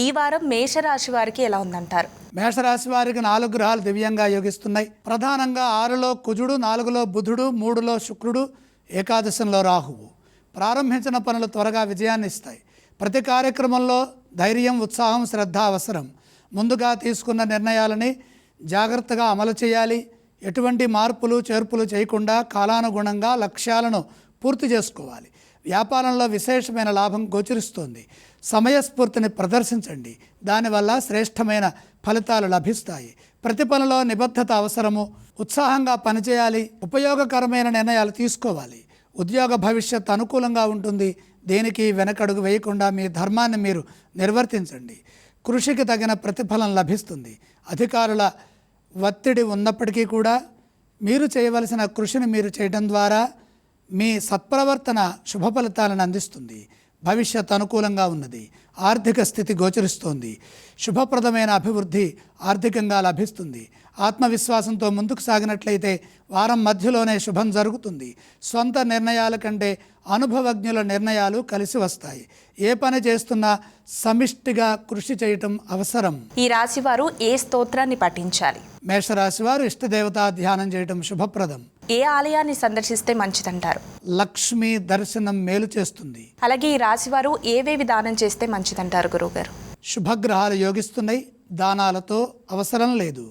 ఈ వారం మేషరాశి వారికి ఎలా ఉందంటారు? మేషరాశి వారికి నాలుగు గ్రహాలు దివ్యంగా యోగిస్తున్నాయి. ప్రధానంగా ఆరులో కుజుడు నాలుగులో బుధుడు మూడులో శుక్రుడు ఏకాదశంలో రాహువు. ప్రారంభించిన పనులు త్వరగా విజయాన్ని ఇస్తాయి. ప్రతి కార్యక్రమంలో ధైర్యం ఉత్సాహం శ్రద్ధ అవసరం. ముందుగా తీసుకున్న నిర్ణయాలని జాగ్రత్తగా అమలు చేయాలి. ఎటువంటి మార్పులు చేర్పులు చేయకుండా కాలానుగుణంగా లక్ష్యాలను పూర్తి చేసుకోవాలి. వ్యాపారంలో విశేషమైన లాభం గోచరిస్తోంది. సమయస్ఫూర్తిని ప్రదర్శించండి. దానివల్ల శ్రేష్టమైన ఫలితాలు లభిస్తాయి. ప్రతి పనిలో నిబద్ధత అవసరము. ఉత్సాహంగా పనిచేయాలి. ఉపయోగకరమైన నిర్ణయాలు తీసుకోవాలి. ఉద్యోగ భవిష్యత్ అనుకూలంగా ఉంటుంది. దేనికి వెనకడుగు వేయకుండా మీ ధర్మాన్ని మీరు నిర్వర్తించండి. కృషికి తగిన ప్రతిఫలం లభిస్తుంది. అధికారుల ఒత్తిడి ఉన్నప్పటికీ కూడా మీరు చేయవలసిన కృషిని మీరు చేయడం ద్వారా మీ సత్ప్రవర్తన శుభ ఫలితాలను అందిస్తుంది. భవిష్యత్ అనుకూలంగా ఉన్నది. ఆర్థిక స్థితి గోచరిస్తోంది. శుభప్రదమైన అభివృద్ధి ఆర్థికంగా లభిస్తుంది. ఆత్మవిశ్వాసంతో ముందుకు సాగినట్లయితే వారం మధ్యలోనే శుభం జరుగుతుంది. సొంత నిర్ణయాల కంటే అనుభవజ్ఞుల నిర్ణయాలు కలిసి వస్తాయి. ఏ పని చేస్తున్నా సమిష్టిగా కృషి చేయటం అవసరం. ఈ రాశి వారు ఏ స్తోత్రాన్ని పఠించాలి? మేషరాశి వారు ఇష్టదేవతా ధ్యానం చేయటం శుభప్రదం. ఏ ఆలయాన్ని సందర్శిస్తే మంచిదంటారు? లక్ష్మి దర్శనం మేలు చేస్తుంది. అలాగే ఈ రాశి వారు ఏవేవి దానం చేస్తే మంచిదంటారు గురువుగారు? శుభగ్రహాలు యోగిస్తున్నాయి. దానాలతో అవసరం లేదు.